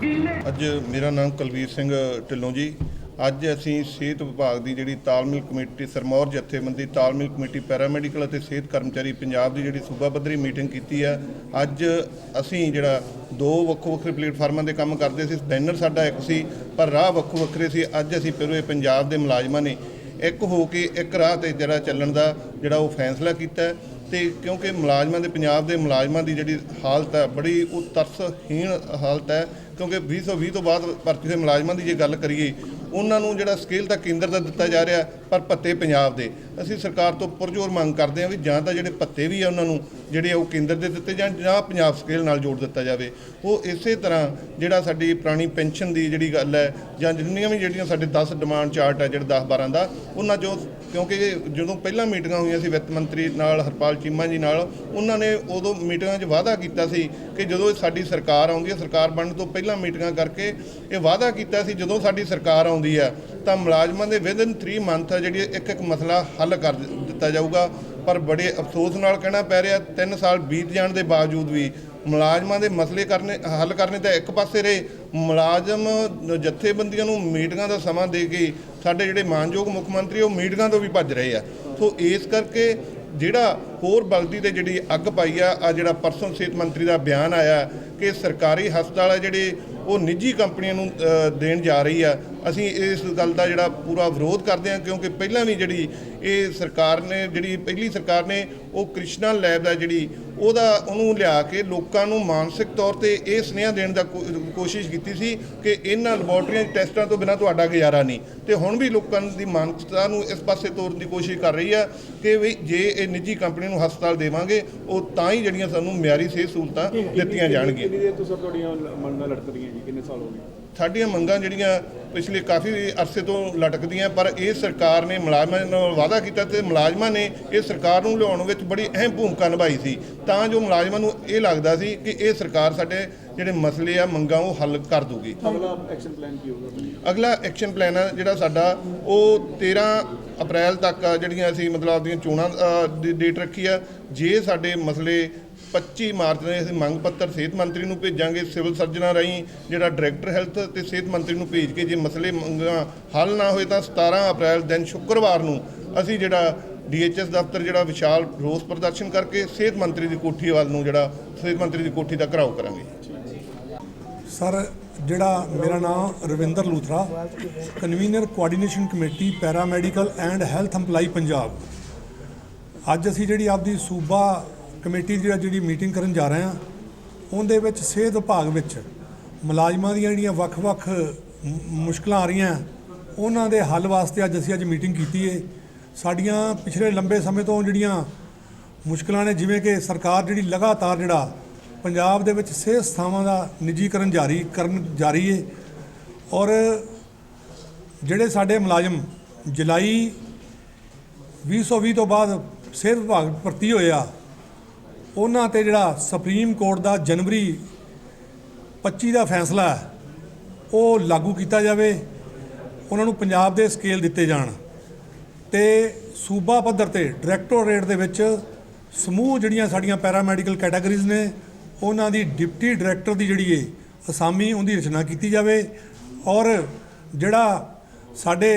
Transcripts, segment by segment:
ਅੱਜ ਮੇਰਾ ਨਾਮ ਕੁਲਵੀਰ ਸਿੰਘ ਢਿੱਲੋਂ ਜੀ। ਅੱਜ ਅਸੀਂ ਸਿਹਤ ਵਿਭਾਗ ਦੀ ਜਿਹੜੀ ਤਾਲਮੇਲ ਕਮੇਟੀ, ਸਰਮੌਰ ਜਥੇਬੰਦੀ ਤਾਲਮੇਲ ਕਮੇਟੀ, ਪੈਰਾਮੈਡੀਕਲ ਅਤੇ ਸਿਹਤ ਕਰਮਚਾਰੀ ਪੰਜਾਬ ਦੀ ਜਿਹੜੀ ਸੂਬਾ ਪੱਧਰੀ ਮੀਟਿੰਗ ਕੀਤੀ ਆ ਅੱਜ ਅਸੀਂ ਜਿਹੜਾ ਦੋ ਵੱਖੋ ਵੱਖਰੇ ਪਲੇਟਫਾਰਮਾਂ ਦੇ ਕੰਮ ਕਰਦੇ ਸੀ, ਬੈਨਰ ਸਾਡਾ ਇੱਕ ਸੀ, ਪਰ ਰਾਹ ਵੱਖੋ ਵੱਖਰੇ ਸੀ। ਅੱਜ ਅਸੀਂ ਪੂਰੇ ਪੰਜਾਬ ਦੇ ਮੁਲਾਜ਼ਮਾਂ ਨੇ ਇੱਕ ਹੋ ਕੇ ਇੱਕ ਰਾਹ ਤੇ ਜਿਹੜਾ ਚੱਲਣ ਦਾ ਜਿਹੜਾ ਉਹ ਫੈਸਲਾ ਕੀਤਾ ਤੇ ਕਿਉਂਕਿ ਮੁਲਾਜ਼ਮਾਂ ਦੇ, ਪੰਜਾਬ ਦੇ ਮੁਲਾਜ਼ਮਾਂ ਦੀ ਜਿਹੜੀ ਹਾਲਤ ਹੈ, ਬੜੀ ਉਹ ਤਰਸਹੀਣ ਹਾਲਤ ਹੈ, ਕਿਉਂਕਿ 2020 ਤੋਂ ਬਾਅਦ ਭਰਤੀ ਹੋਏ ਮੁਲਾਜ਼ਮਾਂ ਦੀ ਜੇ ਗੱਲ ਕਰੀਏ, ਉਹਨਾਂ ਨੂੰ ਜਿਹੜਾ ਸਕੇਲ ਤਾਂ ਕੇਂਦਰ ਦਾ ਦਿੱਤਾ ਜਾ ਰਿਹਾ ਪਰ ਭੱਤੇ ਪੰਜਾਬ ਦੇ। ਅਸੀਂ ਸਰਕਾਰ ਤੋਂ ਪੁਰਜੋਰ ਮੰਗ ਕਰਦੇ ਹਾਂ ਵੀ ਜਾਂ ਤਾਂ ਜਿਹੜੇ ਭੱਤੇ ਵੀ ਆ ਉਹਨਾਂ ਨੂੰ ਜਿਹੜੇ ਉਹ ਕੇਂਦਰ ਦੇ ਦਿੱਤੇ ਜਾਣ ਜਾਂ ਪੰਜਾਬ ਸਕੇਲ ਨਾਲ ਜੋੜ ਦਿੱਤਾ ਜਾਵੇ। ਉਹ ਇਸੇ ਤਰ੍ਹਾਂ ਜਿਹੜਾ ਸਾਡੀ ਪੁਰਾਣੀ ਪੈਨਸ਼ਨ ਦੀ ਜਿਹੜੀ ਗੱਲ ਹੈ ਜਾਂ ਜਿੰਨੀਆਂ ਵੀ ਜਿਹੜੀਆਂ ਸਾਡੇ 10 ਡਿਮਾਂਡ ਚਾਰਟ ਹੈ ਜਿਹੜਾ 10 12 ਦਾ, ਉਹਨਾਂ ਚੋਂ ਕਿਉਂਕਿ ਜਦੋਂ ਪਹਿਲਾਂ ਮੀਟਿੰਗਾਂ ਹੋਈਆਂ ਸੀ ਵਿੱਤ ਮੰਤਰੀ ਨਾਲ ਹਰਪਾਲ ਚੀਮਾ ਜੀ ਨਾਲ, ਉਹਨਾਂ ਨੇ ਉਦੋਂ ਮੀਟਿੰਗਾਂ 'ਚ ਵਾਅਦਾ ਕੀਤਾ ਸੀ ਕਿ ਜਦੋਂ ਸਾਡੀ ਸਰਕਾਰ ਆਉਂਦੀ ਹੈ, ਸਰਕਾਰ ਬਣਨ ਤੋਂ ਪਹਿਲਾਂ ਮੀਟਿੰਗਾਂ ਕਰਕੇ ਇਹ ਵਾਅਦਾ ਕੀਤਾ ਸੀ ਜਦੋਂ ਸਾਡੀ ਸਰਕਾਰ ਆਉਂਦੀ ਹੈ, ਤਾਂ ਮੁਲਾਜ਼ਮਾਂ ਦੇ ਵਿਦਨ 3 ਮੰਥ ਜਿਹੜੀ ਇੱਕ ਇੱਕ ਮਸਲਾ ਹੱਲ ਕਰ ਦਿ- ਦਿੱਤਾ ਜਾਊਗਾ। ਪਰ ਬੜੇ ਅਫਸੋਸ ਨਾਲ ਕਹਿਣਾ ਪੈ ਰਿਹਾ 3 ਸਾਲ ਬੀਤ ਜਾਣ ਦੇ ਬਾਵਜੂਦ ਵੀ ਮੁਲਾਜ਼ਮਾਂ ਦੇ ਮਸਲੇ ਕਰਨੇ, ਹੱਲ ਕਰਨੇ ਤਾਂ ਇੱਕ ਪਾਸੇ ਰਹੇ। ਮੁਲਾਜ਼ਮ ਜਥੇਬੰਦੀਆਂ ਨੂੰ ਮੀਟਿੰਗਾਂ ਦਾ ਸਮਾਂ ਦੇ ਕੇ ਸਾਡੇ ਜਿਹੜੇ ਮਾਨਯੋਗ ਮੁੱਖ ਮੰਤਰੀ, ਉਹ ਮੀਟਿੰਗਾਂ ਤੋਂ ਵੀ ਭੱਜ ਰਹੇ ਆ। ਸੋ ਇਸ ਕਰਕੇ ਜਿਹੜਾ ਹੋਰ ਬਲਦੀ ਤੇ ਜਿਹੜੀ ਅੱਗ ਪਾਈ ਆ ਆ ਜਿਹੜਾ ਪਰਸੋਂ ਸਿਹਤ ਮੰਤਰੀ ਦਾ ਬਿਆਨ ਆਇਆ ਕਿ ਸਰਕਾਰੀ ਹਸਪਤਾਲ ਆ ਜਿਹੜੇ ਉਹ ਨਿੱਜੀ ਕੰਪਨੀਆਂ ਨੂੰ ਦੇਣ ਜਾ ਰਹੀ ਆ। ਅਸੀਂ ਇਸ ਗੱਲ ਦਾ ਜਿਹੜਾ ਪੂਰਾ ਵਿਰੋਧ ਕਰਦੇ ਹਾਂ ਕਿਉਂਕਿ ਪਹਿਲਾਂ ਵੀ ਜਿਹੜੀ ਇਹ ਸਰਕਾਰ ਨੇ, ਜਿਹੜੀ ਪਹਿਲੀ ਸਰਕਾਰ ਨੇ, ਉਹ ਕ੍ਰਿਸ਼ਨਾ ਲੈਬ ਦਾ ਜਿਹੜੀ ਉਹਦਾ ਉਹਨੂੰ ਲਿਆ ਕੇ ਲੋਕਾਂ ਨੂੰ ਮਾਨਸਿਕ ਤੌਰ ਤੇ ਇਹ ਸੁਨੇਹਾ ਦੇਣ ਦਾ ਕੋਸ਼ਿਸ਼ ਕੀਤੀ ਸੀ ਕਿ ਇਹਨਾਂ ਲੈਬੋਰਟਰੀਆਂ ਦੇ ਟੈਸਟਾਂ ਤੋਂ ਬਿਨਾਂ ਤੁਹਾਡਾ ਗੁਜ਼ਾਰਾ ਨਹੀਂ। ਤੇ ਹੁਣ ਵੀ ਲੋਕਾਂ ਦੀ ਮਾਨਸਿਕਤਾ ਨੂੰ ਇਸ ਪਾਸੇ ਤੋਰਨ ਦੀ ਕੋਸ਼ਿਸ਼ ਕਰ ਰਹੀ ਆ ਕਿ ਵੀ ਜੇ ਇਹ ਨਿੱਜੀ ਕੰਪਨੀ ਨੂੰ ਹਸਪਤਾਲ ਦੇਵਾਂਗੇ ਉਹ ਤਾਂ ਹੀ ਜਿਹੜੀਆਂ ਸਾਨੂੰ ਮਿਆਰੀ ਸਿਹਤ ਸਹੂਲਤਾਂ ਦਿੱਤੀਆਂ ਜਾਣਗੀਆਂ। ਕਿੰਨੀ ਦੇਰ ਤੋਂ ਸਰ ਤੁਹਾਡੀਆਂ ਮੰਗਾਂ ਲਟਕਦੀਆਂ ਜੀ? ਕਿੰਨੇ ਸਾਲ ਹੋ ਗਏ? ਸਾਡੀਆਂ ਮੰਗਾਂ ਜਿਹੜੀਆਂ ਪਿਛਲੇ ਕਾਫੀ ਅਰਸੇ ਤੋਂ ਲਟਕਦੀਆਂ ਪਰ ਇਹ ਸਰਕਾਰ ਨੇ ਮੁਲਾਜ਼ਮਾਂ ਨਾਲ ਵਾਅਦਾ ਕੀਤਾ ਤੇ ਮੁਲਾਜ਼ਮਾਂ ਨੇ ਇਹ ਸਰਕਾਰ ਨੂੰ ਲਿਆਉਣ ਵਿੱਚ ਬੜੀ ਅਹਿਮ ਭੂਮਿਕਾ ਨਿਭਾਈ ਸੀ। ਤਾਂ ਜੋ ਮੁਲਾਜ਼ਮਾਂ ਨੂੰ ਇਹ ਲੱਗਦਾ ਸੀ ਕਿ ਇਹ ਸਰਕਾਰ ਸਾਡੇ ਜਿਹੜੇ ਮਸਲੇ ਆ ਮੰਗਾਂ ਉਹ ਹੱਲ ਕਰ ਦੂਗੀ। ਅਗਲਾ ਐਕਸ਼ਨ ਪਲਾਨ ਕੀ ਹੋਊਗਾ ਅਗਲਾ ਐਕਸ਼ਨ ਪਲਾਨ ਹੈ ਜਿਹੜਾ ਸਾਡਾ ਉਹ 13 ਅਪ੍ਰੈਲ ਤੱਕ ਆ ਜਿਹੜੀਆਂ ਅਸੀਂ ਮਤਲਬ ਆਪਦੀਆਂ ਚੋਣਾਂ ਦੀ ਡੇਟ ਰੱਖੀ ਆ ਜੇ ਸਾਡੇ ਮਸਲੇ 25 ਮਾਰਚ ਨੂੰ ਅਸੀਂ ਮੰਗ ਪੱਤਰ ਸਿਹਤ ਮੰਤਰੀ ਨੂੰ ਭੇਜਾਂਗੇ, ਸਿਵਲ ਸਰਜਨਾਂ ਰਾਹੀਂ ਜਿਹੜਾ ਡਾਇਰੈਕਟਰ ਹੈਲਥ ਤੇ ਸਿਹਤ ਮੰਤਰੀ ਨੂੰ ਭੇਜ ਕੇ ਜੇ ਮਸਲੇ ਮੰਗਾਂ ਹੱਲ ਨਾ ਹੋਏ ਤਾਂ 17 ਅਪ੍ਰੈਲ ਦਿਨ ਸ਼ੁੱਕਰਵਾਰ ਨੂੰ ਅਸੀਂ ਜਿਹੜਾ ਡੀਐਚਐਸ ਦਫ਼ਤਰ ਜਿਹੜਾ ਵਿਸ਼ਾਲ ਰੋਸ ਪ੍ਰਦਰਸ਼ਨ ਕਰਕੇ ਸਿਹਤ ਮੰਤਰੀ ਦੀ ਕੋਠੀ ਵੱਲ ਨੂੰ ਜਿਹੜਾ ਸਿਹਤ ਮੰਤਰੀ ਦੀ ਕੋਠੀ ਦਾ ਘਰਾਓ ਕਰਾਂਗੇ। ਸਰ, ਜਿਹੜਾ ਮੇਰਾ ਨਾਮ Ravinder Luthra, convener coordination committee paramedical and health employ Punjab. ਅੱਜ ਅਸੀਂ ਜਿਹੜੀ ਆਪਦੀ ਸੂਬਾ ਕਮੇਟੀ ਦੀ ਜਿਹੜਾ ਜਿਹੜੀ ਮੀਟਿੰਗ ਕਰਨ ਜਾ ਰਹੇ ਹਾਂ, ਉਹਦੇ ਵਿੱਚ ਸਿਹਤ ਵਿਭਾਗ ਵਿੱਚ ਮੁਲਾਜ਼ਮਾਂ ਦੀਆਂ ਜਿਹੜੀਆਂ ਵੱਖ-ਵੱਖ ਮ- ਮੁਸ਼ਕਲਾਂ ਆ ਰਹੀਆਂ, ਉਹਨਾਂ ਦੇ ਹੱਲ ਵਾਸਤੇ ਅੱਜ ਅਸੀਂ ਅੱਜ ਮੀਟਿੰਗ ਕੀਤੀ ਹੈ ਸਾਡੀਆਂ ਪਿਛਲੇ ਲੰਬੇ ਸਮੇਂ ਤੋਂ ਜਿਹੜੀਆਂ ਮੁਸ਼ਕਲਾਂ ਨੇ, ਜਿਵੇਂ ਕਿ ਸਰਕਾਰ ਜਿਹੜੀ ਲਗਾਤਾਰ ਜਿਹੜਾ ਪੰਜਾਬ ਦੇ ਵਿੱਚ ਸਿਹਤ ਸਥਾਵਾਂ ਦਾ ਨਿੱਜੀਕਰਨ ਜਾਰੀ ਕਰਨ ਜਾਰੀ ਹੈ ਔਰ ਜਿਹੜੇ ਸਾਡੇ ਮੁਲਾਜ਼ਮ ਜੁਲਾਈ 2020 ਤੋਂ ਬਾਅਦ ਸਿਹਤ ਵਿਭਾਗ ਭਰਤੀ ਹੋਏ ਆ ਉਹਨਾਂ ਤੇ ਜਿਹੜਾ ਸੁਪਰੀਮ ਕੋਰਟ ਦਾ ਜਨਵਰੀ 25 ਦਾ ਫੈਸਲਾ ਉਹ ਲਾਗੂ ਕੀਤਾ ਜਾਵੇ, ਉਹਨਾਂ ਨੂੰ ਪੰਜਾਬ ਦੇ ਸਕੇਲ ਦਿੱਤੇ ਜਾਣ। ਤੇ ਸੂਬਾ ਪੱਧਰ ਤੇ ਡਾਇਰੈਕਟੋਰੇਟ ਦੇ ਵਿੱਚ ਸਮੂਹ ਜਿਹੜੀਆਂ ਸਾਡੀਆਂ ਪੈਰਾਮੈਡੀਕਲ ਕੈਟਾਗਰੀਜ਼ ਨੇ, ਉਹਨਾਂ ਦੀ ਡਿਪਟੀ ਡਾਇਰੈਕਟਰ ਦੀ ਜਿਹੜੀ ਏ ਅਸਾਮੀ ਉਹਦੀ ਰਚਨਾ ਕੀਤੀ ਜਾਵੇ ਔਰ ਜਿਹੜਾ ਸਾਡੇ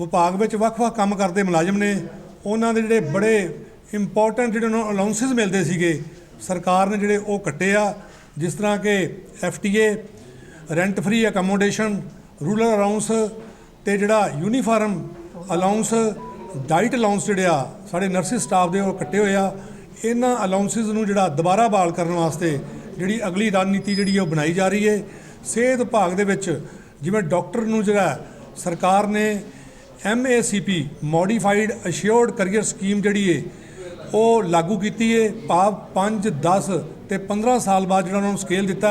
ਵਿਭਾਗ ਵਿੱਚ ਵੱਖ-ਵੱਖ ਕੰਮ ਕਰਦੇ ਮੁਲਾਜ਼ਮ ਨੇ, ਉਹਨਾਂ ਦੇ ਜਿਹੜੇ ਬੜੇ ਇੰਪੋਰਟੈਂਟ ਜਿਹੜੇ ਉਹਨਾਂ ਅਲਾਉਂਸਸ ਮਿਲਦੇ ਸੀਗੇ, ਸਰਕਾਰ ਨੇ ਜਿਹੜੇ ਉਹ ਕੱਟੇ ਆ, ਜਿਸ ਤਰ੍ਹਾਂ ਕਿ FTA rent free accommodation rural allowance ਤੇ ਜਿਹੜਾ ਯੂਨੀਫਾਰਮ ਅਲਾਉਂਸ ਡਾਈਟ ਅਲਾਉਂਸ ਜਿਹੜੇ ਆ, ਸਾਡੇ ਨਰਸਿਸ ਸਟਾਫ ਦੇ ਉਹ ਕੱਟੇ ਹੋਏ ਆ। ਇਹਨਾਂ ਅਲਾਉਂਸਸ ਨੂੰ ਜਿਹੜਾ ਦੁਬਾਰਾ ਬਹਾਲ ਕਰਨ ਵਾਸਤੇ ਜਿਹੜੀ ਅਗਲੀ ਰਣਨੀਤੀ ਜਿਹੜੀ ਉਹ ਬਣਾਈ ਜਾ ਰਹੀ ਹੈ ਸਿਹਤ ਵਿਭਾਗ ਦੇ ਵਿੱਚ ਜਿਵੇਂ ਡਾਕਟਰ ਨੂੰ ਜਿਹੜਾ ਸਰਕਾਰ ਨੇ MACP modified assured career scheme ਜਿਹੜੀ ਹੈ ਉਹ ਲਾਗੂ ਕੀਤੀ ਹੈ ਭਾਵ 5 10 ਤੇ 15 ਸਾਲ ਬਾਅਦ ਜਿਹੜਾ ਉਹਨਾਂ ਨੂੰ ਸਕੇਲ ਦਿੱਤਾ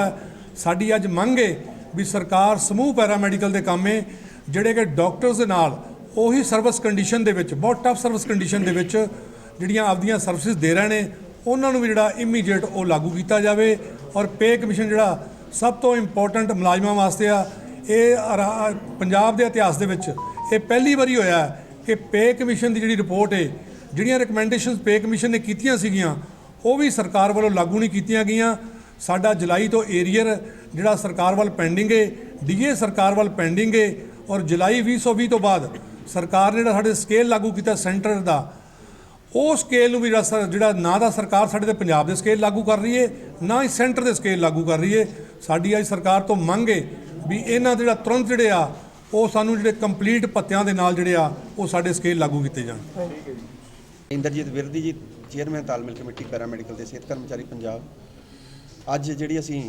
ਸਾਡੀ ਅੱਜ ਮੰਗ ਏ ਵੀ ਸਰਕਾਰ ਸਮੂਹ ਪੈਰਾਮੈਡੀਕਲ ਦੇ ਕੰਮ ਹੈ ਜਿਹੜੇ ਕਿ ਡਾਕਟਰਸ ਦੇ ਨਾਲ ਉਹੀ ਸਰਵਿਸ ਕੰਡੀਸ਼ਨ ਦੇ ਵਿੱਚ, ਬਹੁਤ ਟਫ ਸਰਵਿਸ ਕੰਡੀਸ਼ਨ ਦੇ ਵਿੱਚ ਜਿਹੜੀਆਂ ਆਪਦੀਆਂ ਸਰਵਿਸਿਜ਼ ਦੇ ਰਹੇ ਨੇ, ਉਹਨਾਂ ਨੂੰ ਵੀ ਜਿਹੜਾ ਇਮੀਡੀਏਟ ਉਹ ਲਾਗੂ ਕੀਤਾ ਜਾਵੇ। ਔਰ ਪੇ ਕਮਿਸ਼ਨ ਜਿਹੜਾ ਸਭ ਤੋਂ ਇੰਪੋਰਟੈਂਟ ਮੁਲਾਜ਼ਮਾਂ ਵਾਸਤੇ ਆ, ਇਹ ਪੰਜਾਬ ਦੇ ਇਤਿਹਾਸ ਦੇ ਵਿੱਚ ਇਹ ਪਹਿਲੀ ਵਾਰੀ ਹੋਇਆ ਕਿ ਪੇ ਕਮਿਸ਼ਨ ਦੀ ਜਿਹੜੀ ਰਿਪੋਰਟ ਹੈ ਜਿਹੜੀਆਂ ਰეკਮੈਂਡੇਸ਼ਨਸ ਪੇ ਕਮਿਸ਼ਨ ਨੇ ਕੀਤੀਆਂ ਸੀਗੀਆਂ, ਉਹ ਵੀ ਸਰਕਾਰ ਵੱਲੋਂ ਲਾਗੂ ਨਹੀਂ ਕੀਤੀਆਂ ਗਈਆਂ। ਸਾਡਾ ਜੁਲਾਈ ਤੋਂ ਏਰੀਅਰ ਜਿਹੜਾ ਸਰਕਾਰ ਵੱਲ ਪੈਂਡਿੰਗ ਹੈ ਡੀਏ ਸਰਕਾਰ ਵੱਲ ਪੈਂਡਿੰਗ ਏ ਔਰ ਜੁਲਾਈ 2020 ਤੋਂ ਬਾਅਦ ਸਰਕਾਰ ਨੇ ਜਿਹੜਾ ਸਾਡੇ ਸਕੇਲ ਲਾਗੂ ਕੀਤਾ ਸੈਂਟਰ ਦਾ, ਉਹ ਸਕੇਲ ਨੂੰ ਵੀ ਜਿਹੜਾ ਸਰ- ਜਿਹੜਾ ਨਾ ਦਾ ਸਰਕਾਰ ਸਾਡੇ ਤੇ ਪੰਜਾਬ ਦੇ ਸਕੇਲ ਲਾਗੂ ਕਰ ਰਹੀ ਹੈ ਨਾ ਹੀ ਸੈਂਟਰ ਦੇ ਸਕੇਲ ਲਾਗੂ ਕਰ ਰਹੀ ਹੈ ਸਾਡੀ ਅੱਜ ਸਰਕਾਰ ਤੋਂ ਮੰਗ ਏ ਵੀ ਇਹਨਾਂ ਜਿਹੜਾ ਤੁਰੰਤ ਜਿਹੜੇ ਆ, ਉਹ ਸਾਨੂੰ ਜਿਹੜੇ ਕੰਪਲੀਟ ਪੱਤਿਆਂ ਦੇ ਨਾਲ ਜਿਹੜੇ ਆ, ਉਹ ਸਾਡੇ ਸਕੇਲ ਲਾਗੂ ਕੀਤੇ ਜਾਣ। ਇੰਦਰਜੀਤ ਵਿਰਦੀ ਜੀ, ਚੇਅਰਮੈਨ ਤਾਲਮੇਲ ਕਮੇਟੀ ਪੈਰਾਮੈਡੀਕਲ ਤੇ ਸਿਹਤ ਕਰਮਚਾਰੀ ਪੰਜਾਬ। ਅੱਜ ਜਿਹੜੀ ਅਸੀਂ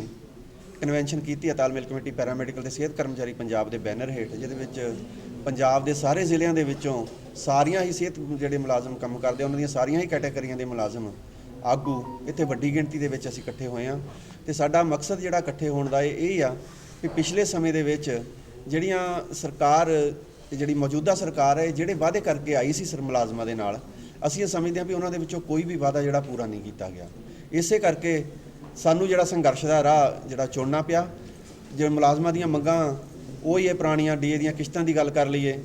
ਕਨਵੈਨਸ਼ਨ ਕੀਤੀ ਹੈ ਤਾਲਮੇਲ ਕਮੇਟੀ ਪੈਰਾਮੈਡੀਕਲ ਤੇ ਸਿਹਤ ਕਰਮਚਾਰੀ ਪੰਜਾਬ ਦੇ ਬੈਨਰ ਹੇਠ, ਜਿਹਦੇ ਵਿੱਚ ਪੰਜਾਬ ਦੇ ਸਾਰੇ ਜ਼ਿਲ੍ਹਿਆਂ ਦੇ ਵਿੱਚੋਂ ਸਾਰੀਆਂ ਹੀ ਸਿਹਤ ਜਿਹੜੇ ਮੁਲਾਜ਼ਮ ਕੰਮ ਕਰਦੇ ਉਹਨਾਂ ਦੀਆਂ ਸਾਰੀਆਂ ਹੀ ਕੈਟਾਗਰੀਆਂ ਦੇ ਮੁਲਾਜ਼ਮ ਆਗੂ ਇੱਥੇ ਵੱਡੀ ਗਿਣਤੀ ਦੇ ਵਿੱਚ ਅਸੀਂ ਇਕੱਠੇ ਹੋਏ ਹਾਂ। ਤੇ ਸਾਡਾ ਮਕਸਦ ਜਿਹੜਾ ਇਕੱਠੇ ਹੋਣ ਦਾ ਇਹ ਇਹ ਆ ਕਿ ਪਿਛਲੇ ਸਮੇਂ ਦੇ ਵਿੱਚ ਜਿਹੜੀਆਂ ਸਰਕਾਰ ਜਿਹੜੀ ਮੌਜੂਦਾ ਸਰਕਾਰ ਹੈ ਜਿਹੜੇ ਵਾਅਦੇ ਕਰਕੇ ਆਈ ਸੀ ਸਰ ਮੁਲਾਜ਼ਮਾਂ ਦੇ ਨਾਲ ਅਸੀਂ ਇਹ ਸਮਝਦੇ ਹਾਂ ਵੀ ਉਹਨਾਂ ਦੇ ਵਿੱਚੋਂ ਕੋਈ ਵੀ ਵਾਅਦਾ ਜਿਹੜਾ ਪੂਰਾ ਨਹੀਂ ਕੀਤਾ ਗਿਆ। ਇਸੇ ਕਰਕੇ ਸਾਨੂੰ ਜਿਹੜਾ ਸੰਘਰਸ਼ ਦਾ ਰਾਹ ਜਿਹੜਾ ਚੁਣਨਾ ਪਿਆ ਜੇ ਮੁਲਾਜ਼ਮਾਂ ਦੀਆਂ ਮੰਗਾਂ, ਉਹ ਹੀ ਇਹ ਪੁਰਾਣੀਆਂ ਡੀਏ ਦੀਆਂ ਕਿਸ਼ਤਾਂ ਦੀ ਗੱਲ ਕਰ ਲਈਏ,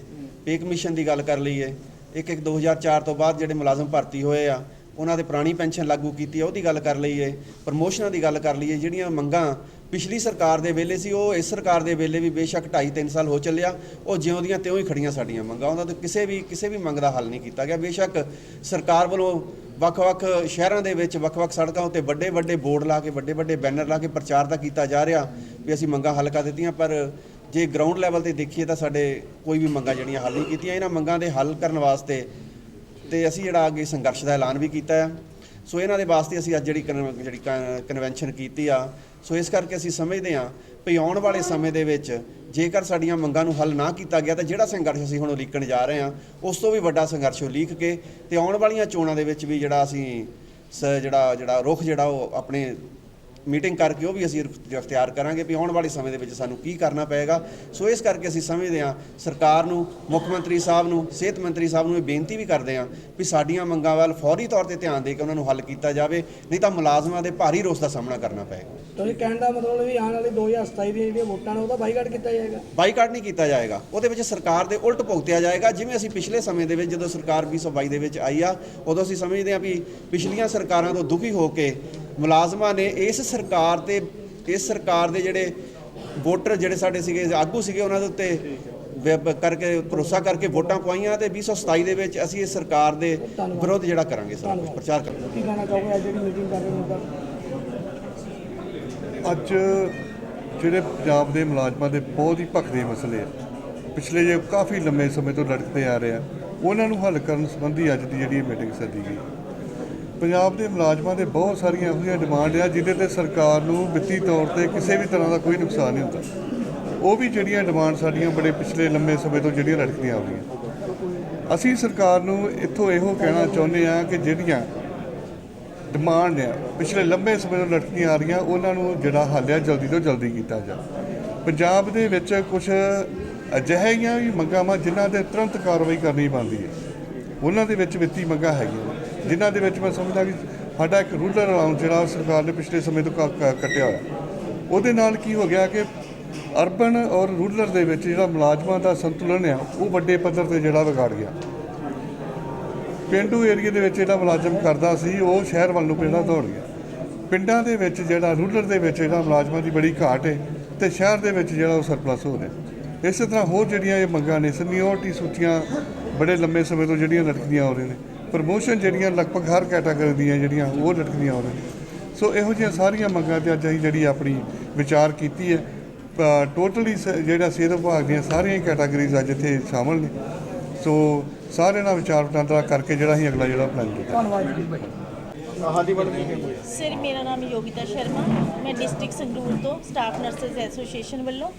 ਪੇ ਕਮਿਸ਼ਨ ਦੀ ਗੱਲ ਕਰ ਲਈਏ, ਇੱਕ ਇੱਕ 2004 ਤੋਂ ਬਾਅਦ ਜਿਹੜੇ ਮੁਲਾਜ਼ਮ ਭਰਤੀ ਹੋਏ ਆ, ਉਹਨਾਂ ਦੇ ਪੁਰਾਣੀ ਪੈਨਸ਼ਨ ਲਾਗੂ ਕੀਤੀ ਆ, ਉਹਦੀ ਗੱਲ ਕਰ ਲਈਏ, ਪ੍ਰਮੋਸ਼ਨਾਂ ਦੀ ਗੱਲ ਕਰ ਲਈਏ, ਜਿਹੜੀਆਂ ਮੰਗਾਂ ਪਿਛਲੀ ਸਰਕਾਰ ਦੇ ਵੇਲੇ ਸੀ, ਉਹ ਇਸ ਸਰਕਾਰ ਦੇ ਵੇਲੇ ਵੀ ਬੇਸ਼ੱਕ 2.5 3 ਸਾਲ ਹੋ ਚੱਲਿਆ। ਉਹ ਜਿਉਂ ਦੀਆਂ ਤਿਉਂ ਹੀ ਖੜੀਆਂ ਸਾਡੀਆਂ ਮੰਗਾਂ, ਉਹਨਾਂ 'ਤੇ ਕਿਸੇ ਵੀ ਕਿਸੇ ਵੀ ਮੰਗ ਦਾ ਹੱਲ ਨਹੀਂ ਕੀਤਾ ਗਿਆ। ਬੇਸ਼ੱਕ ਸਰਕਾਰ ਵੱਲੋਂ ਵੱਖ-ਵੱਖ ਸ਼ਹਿਰਾਂ ਦੇ ਵਿੱਚ ਵੱਖ-ਵੱਖ ਸੜਕਾਂ ਉੱਤੇ ਵੱਡੇ-ਵੱਡੇ ਬੋਰਡ ਲਾ ਕੇ, ਵੱਡੇ-ਵੱਡੇ ਬੈਨਰ ਲਾ ਕੇ ਪ੍ਰਚਾਰ ਤਾਂ ਕੀਤਾ ਜਾ ਰਿਹਾ ਵੀ ਅਸੀਂ ਮੰਗਾਂ ਹੱਲ ਕਰ ਦਿੱਤੀਆਂ, ਪਰ ਜੇ ਗਰਾਊਂਡ ਲੈਵਲ ਤੇ ਦੇਖੀਏ ਤਾਂ ਸਾਡੇ ਕੋਈ ਵੀ ਮੰਗਾਂ ਜਿਹੜੀਆਂ ਹੱਲ ਨਹੀਂ ਕੀਤੀਆਂ। ਇਹਨਾਂ ਮੰਗਾਂ ਦੇ ਹੱਲ ਕਰਨ ਵਾਸਤੇ ਤੇ ਅਸੀਂ ਜਿਹੜਾ ਅੱਗੇ ਸੰਘਰਸ਼ ਦਾ ਐਲਾਨ ਵੀ ਕੀਤਾ ਆ ਸੋ ਇਹਨਾਂ ਦੇ ਵਾਸਤੇ ਅਸੀਂ ਅੱਜ ਜਿਹੜੀ ਕਨ- ਜਿਹੜੀ ਕਨਵੈਨਸ਼ਨ ਕੀਤੀ ਆ। ਸੋ ਇਸ ਕਰਕੇ ਅਸੀਂ ਸਮਝਦੇ ਹਾਂ ਵੀ ਆਉਣ ਵਾਲੇ ਸਮੇਂ ਦੇ ਵਿੱਚ ਜੇਕਰ ਸਾਡੀਆਂ ਮੰਗਾਂ ਨੂੰ ਹੱਲ ਨਾ ਕੀਤਾ ਗਿਆ ਤਾਂ ਜਿਹੜਾ ਸੰਘਰਸ਼ ਅਸੀਂ ਹੁਣ ਉਲੀਕਣ ਜਾ ਰਹੇ ਹਾਂ, ਉਸ ਤੋਂ ਵੀ ਵੱਡਾ ਸੰਘਰਸ਼ ਉਲੀਕ ਕੇ ਤੇ ਆਉਣ ਵਾਲੀਆਂ ਚੋਣਾਂ ਦੇ ਵਿੱਚ ਵੀ ਜਿਹੜਾ ਅਸੀਂ ਸ- ਜਿਹੜਾ ਜਿਹੜਾ ਰੁਖ ਜਿਹੜਾ ਉਹ ਆਪਣੇ ਮੀਟਿੰਗ ਕਰਕੇ ਉਹ ਵੀ ਅਸੀਂ ਇਖਤਿਆਰ ਕਰਾਂਗੇ ਵੀ ਆਉਣ ਵਾਲੇ ਸਮੇਂ ਦੇ ਵਿੱਚ ਸਾਨੂੰ ਕੀ ਕਰਨਾ ਪਏਗਾ। ਸੋ ਇਸ ਕਰਕੇ ਅਸੀਂ ਸਮਝਦੇ ਹਾਂ ਸਰਕਾਰ ਨੂੰ ਮੁੱਖ ਮੰਤਰੀ ਸਾਹਿਬ ਨੂੰ ਸਿਹਤ ਮੰਤਰੀ ਸਾਹਿਬ ਨੂੰ ਇਹ ਬੇਨਤੀ ਵੀ ਕਰਦੇ ਹਾਂ ਵੀ ਸਾਡੀਆਂ ਮੰਗਾਂ ਵੱਲ ਫੌਰੀ ਤੌਰ ਤੇ ਧਿਆਨ ਦੇ ਕੇ ਉਹਨਾਂ ਨੂੰ ਹੱਲ ਕੀਤਾ ਜਾਵੇ ਨਹੀਂ ਤਾਂ ਮੁਲਾਜ਼ਮਾਂ ਦੇ ਭਾਰੀ ਰੋਸ ਦਾ ਸਾਹਮਣਾ ਕਰਨਾ ਪਏਗਾ। ਤੁਸੀਂ ਕਹਿਣ ਦਾ ਮਤਲਬ ਵੀ ਆਉਣ ਵਾਲੀ 2027 ਦੀਆਂ ਜਿਹੜੀਆਂ ਵੋਟਾਂ ਨੇ ਉਹਦਾ ਬਾਈਕਾਟ ਕੀਤਾ ਜਾਏਗਾ। ਬਾਈਕਾਟ ਨਹੀਂ ਕੀਤਾ ਜਾਏਗਾ। ਉਹਦੇ ਵਿੱਚ ਸਰਕਾਰ ਦੇ ਉਲਟ ਭੁਗਤਿਆ ਜਾਏਗਾ। ਜਿਵੇਂ ਅਸੀਂ ਪਿਛਲੇ ਸਮੇਂ ਦੇ ਵਿੱਚ ਜਦੋਂ ਸਰਕਾਰ 2022 ਦੇ ਵਿੱਚ ਆਈ ਆ ਉਦੋਂ ਅਸੀਂ ਸਮਝਦੇ ਹਾਂ ਵੀ ਪਿਛਲੀਆਂ ਸਰਕਾਰਾਂ ਤੋਂ ਦੁਖੀ ਹੋ ਕੇ ਮੁਲਾਜ਼ਮਾਂ ਨੇ ਇਸ ਸਰਕਾਰ ਤੇ ਇਸ ਸਰਕਾਰ ਦੇ ਜਿਹੜੇ ਵੋਟਰ ਜਿਹੜੇ ਸਾਡੇ ਸੀਗੇ ਆਗੂ ਸੀਗੇ ਉਹਨਾਂ ਦੇ ਉੱਤੇ ਵੈਬ ਕਰਕੇ ਭਰੋਸਾ ਕਰਕੇ ਵੋਟਾਂ ਪਵਾਈਆਂ ਤੇ 2027 ਦੇ ਵਿੱਚ ਅਸੀਂ ਇਸ ਸਰਕਾਰ ਦੇ ਵਿਰੋਧ ਜਿਹੜਾ ਕਰਾਂਗੇ ਸਾਰਾ ਕੁਝ ਪ੍ਰਚਾਰ ਕਰਾਂਗੇ। ਕੀ ਕਹਿਣਾ ਚਾਹੋਗੇ ਅੱਜ ਜਿਹੜੀ ਮੀਟਿੰਗ ਕਰ ਰਹੇ ਹੋ ਅੱਜ ਜਿਹੜੇ ਪੰਜਾਬ ਦੇ ਮੁਲਾਜ਼ਮਾਂ ਦੇ ਬਹੁਤ ਹੀ ਭਖਦੇ ਮਸਲੇ ਆ। ਪਿਛਲੇ ਜੇ ਕਾਫੀ ਲੰਮੇ ਸਮੇਂ ਤੋਂ ਲੜਕਦੇ ਆ ਰਹੇ ਆ। ਉਹਨਾਂ ਨੂੰ ਹੱਲ ਕਰਨ ਸੰਬੰਧੀ ਅੱਜ ਦੀ ਜਿਹੜੀ ਮੀਟਿੰਗ ਸੱਦੀ ਗਈ। ਪੰਜਾਬ ਦੇ ਮੁਲਾਜ਼ਮਾਂ ਦੇ ਬਹੁਤ ਸਾਰੀਆਂ ਇਹੋ ਜਿਹੀਆਂ ਡਿਮਾਂਡ ਆ, ਜਿਹਦੇ ਤੇ ਸਰਕਾਰ ਨੂੰ ਵਿੱਤੀ ਤੌਰ ਤੇ ਕਿਸੇ ਵੀ ਤਰ੍ਹਾਂ ਦਾ ਕੋਈ ਨੁਕਸਾਨ ਨਹੀਂ ਹੁੰਦਾ। ਉਹ ਵੀ ਜਿਹੜੀਆਂ ਡਿਮਾਂਡ ਸਾਡੀਆਂ ਬੜੇ ਪਿਛਲੇ ਲੰਮੇ ਸਮੇਂ ਤੋਂ ਜਿਹੜੀਆਂ ਲੜਕਦੀਆਂ ਆ ਰਹੀਆਂ। ਅਸੀਂ ਸਰਕਾਰ ਨੂੰ ਇੱਥੋਂ ਇਹੋ ਕਹਿਣਾ ਚਾਹੁੰਦੇ ਆ ਕਿ ਜਿਹੜੀਆਂ ਡਿਮਾਂਡ ਆ, ਪਿਛਲੇ ਲੰਬੇ ਸਮੇਂ ਤੋਂ ਲਟਕੀਆਂ ਆ ਰਹੀਆਂ, ਉਹਨਾਂ ਨੂੰ ਜਿਹੜਾ ਹੱਲ ਆ, ਜਲਦੀ ਤੋਂ ਜਲਦੀ ਕੀਤਾ ਜਾ ਪੰਜਾਬ ਦੇ ਵਿੱਚ ਕੁਝ ਅਜਿਹੀਆਂ ਵੀ ਮੰਗਾਂ ਵਾ ਜਿਨ੍ਹਾਂ ਤੇ ਤੁਰੰਤ ਕਾਰਵਾਈ ਕਰਨੀ ਬਣਦੀ ਹੈ। ਉਹਨਾਂ ਦੇ ਵਿੱਚ ਵਿੱਤੀ ਮੰਗਾਂ ਹੈਗੀਆਂ। ਜਿਨ੍ਹਾਂ ਦੇ ਵਿੱਚ ਮੈਂ ਸਮਝਦਾ ਕਿ ਸਾਡਾ ਇੱਕ ਰੂਰਲ ਅਲਾਊਂਸ ਜਿਹੜਾ ਸਰਕਾਰ ਨੇ ਪਿਛਲੇ ਸਮੇਂ ਤੋਂ ਕ- ਕੱਟਿਆ ਹੋਇਆ। ਉਹਦੇ ਨਾਲ ਕੀ ਹੋ ਗਿਆ ਕਿ ਅਰਬਨ ਔਰ ਰੂਰਲ ਦੇ ਵਿੱਚ ਜਿਹੜਾ ਮੁਲਾਜ਼ਮਾਂ ਦਾ ਸੰਤੁਲਨ ਆ, ਉਹ ਵੱਡੇ ਪੱਧਰ ਤੇ ਜਿਹੜਾ ਵਿਗਾੜ ਗਿਆ। ਪਿੰਡੂ ਏਰੀਆ ਦੇ ਵਿੱਚ ਜਿਹੜਾ ਮੁਲਾਜ਼ਮ ਕਰਦਾ ਸੀ, ਉਹ ਸ਼ਹਿਰ ਵੱਲ ਨੂੰ ਪਹਿਲਾਂ ਦੌੜ ਗਿਆ। ਪਿੰਡਾਂ ਦੇ ਵਿੱਚ ਜਿਹੜਾ ਰੂਰਲ ਦੇ ਵਿੱਚ ਜਿਹੜਾ ਮੁਲਾਜ਼ਮਾਂ ਦੀ ਬੜੀ ਘਾਟ ਹੈ ਤੇ ਸ਼ਹਿਰ ਦੇ ਵਿੱਚ ਜਿਹੜਾ ਉਹ ਸਰਪਲਸ ਹੋ ਰਿਹਾ। ਇਸੇ ਤਰ੍ਹਾਂ ਹੋਰ ਜਿਹੜੀਆਂ ਇਹ ਮੰਗਾਂ ਨੇ ਸੀਨੀਅਰਟੀ ਸੂਚੀਆਂ ਬੜੇ ਲੰਮੇ ਸਮੇਂ ਤੋਂ ਜਿਹੜੀਆਂ ਲਟਕਦੀਆਂ ਹੋ ਰਹੀਆਂ ਨੇ। ਪ੍ਰਮੋਸ਼ਨ ਜਿਹੜੀਆਂ ਲਗਭਗ ਹਰ ਕੈਟਾਗਰੀ ਦੀਆਂ ਜਿਹੜੀਆਂ ਉਹ ਲਟਕਦੀਆਂ ਹੋ ਰਹੀਆਂ ਨੇ। ਸੋ ਇਹੋ ਜਿਹੀਆਂ ਸਾਰੀਆਂ ਮੰਗਾਂ ਤੇ ਅੱਜ ਅਸੀਂ ਜਿਹੜੀ ਆਪਣੀ ਵਿਚਾਰ ਕੀਤੀ ਹੈ। ਟੋਟਲੀ ਜਿਹੜਾ ਸਿਹਤ ਵਿਭਾਗ ਦੀਆਂ ਸਾਰੀਆਂ ਕੈਟਾਗਰੀਜ਼ ਅੱਜ ਇੱਥੇ ਸ਼ਾਮਲ ਨੇ। ਸੋ ਸਾਰਿਆਂ ਨਾਲ ਵਿਚਾਰ ਵਟਾਂਦਰਾ ਕਰਕੇ ਜਿਹੜਾ ਅਸੀਂ ਅਗਲਾ ਜਿਹੜਾ ਪਲਾਨ ਕੀਤਾ। ਧੰਨਵਾਦ ਜੀ ਕਹਿੰਦੇ ਸਰ ਮੇਰਾ ਨਾਮ ਯੋਗਿਤਾ ਸ਼ਰਮਾ। ਮੈਂ ਡਿਸਟ੍ਰਿਕਟ ਸੰਗਰੂਰ ਤੋਂ ਸਟਾਫ ਨਰਸਸ ਐਸੋਸੀਏਸ਼ਨ ਵੱਲੋਂ।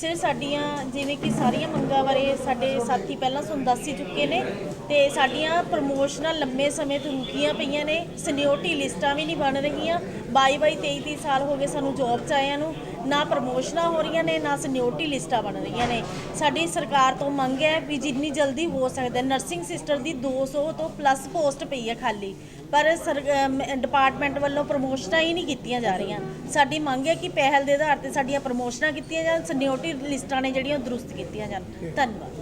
ਸਰ ਸਾਡੀਆਂ ਜਿਵੇਂ ਕਿ ਸਾਰੀਆਂ ਮੰਗਾਂ ਬਾਰੇ ਸਾਡੇ ਸਾਥੀ ਪਹਿਲਾਂ ਤੁਹਾਨੂੰ ਦੱਸ ਹੀ ਚੁੱਕੇ ਨੇ ਤੇ ਸਾਡੀਆਂ ਪ੍ਰਮੋਸ਼ਨਾਂ ਲੰਮੇ ਸਮੇਂ ਤੋਂ ਰੁਕੀਆਂ ਪਈਆਂ ਨੇ ਸੀਨੀਅਰਟੀ ਲਿਸਟਾਂ ਵੀ ਨਹੀਂ ਬਣ ਰਹੀਆਂ। 22 22 23 23 ਸਾਲ ਹੋ ਗਏ ਸਾਨੂੰ ਜੌਬ 'ਚ ਆਇਆਂ ਨੂੰ, ਨਾ ਪ੍ਰਮੋਸ਼ਨਾਂ ਹੋ ਰਹੀਆਂ ਨੇ, ਨਾ ਸੀਨੀਅਰਟੀ ਲਿਸਟਾਂ ਬਣ ਰਹੀਆਂ ਨੇ। ਸਾਡੀ ਸਰਕਾਰ ਤੋਂ ਮੰਗ ਹੈ ਵੀ ਜਿੰਨੀ ਜਲਦੀ ਹੋ ਸਕਦਾ ਨਰਸਿੰਗ ਸਿਸਟਰ ਦੀ 200 ਤੋਂ ਪਲੱਸ ਪੋਸਟ ਪਈ ਹੈ ਖਾਲੀ। ਪਰ ਸਰ ਡਿਪਾਰਟਮੈਂਟ ਵੱਲੋਂ ਪ੍ਰਮੋਸ਼ਨਾਂ ਹੀ ਨਹੀਂ ਕੀਤੀਆਂ ਜਾ ਰਹੀਆਂ। ਸਾਡੀ ਮੰਗ ਹੈ ਕਿ ਪਹਿਲ ਦੇ ਆਧਾਰ ਤੇ ਸਾਡੀਆਂ ਪ੍ਰਮੋਸ਼ਨਾਂ ਕੀਤੀਆਂ ਜਾਣ ਸੀਨੀਅਰਟੀ ਲਿਸਟਾਂ ਨੇ ਜਿਹੜੀਆਂ ਦਰੁਸਤ ਕੀਤੀਆਂ ਜਾਣ। ਧੰਨਵਾਦ।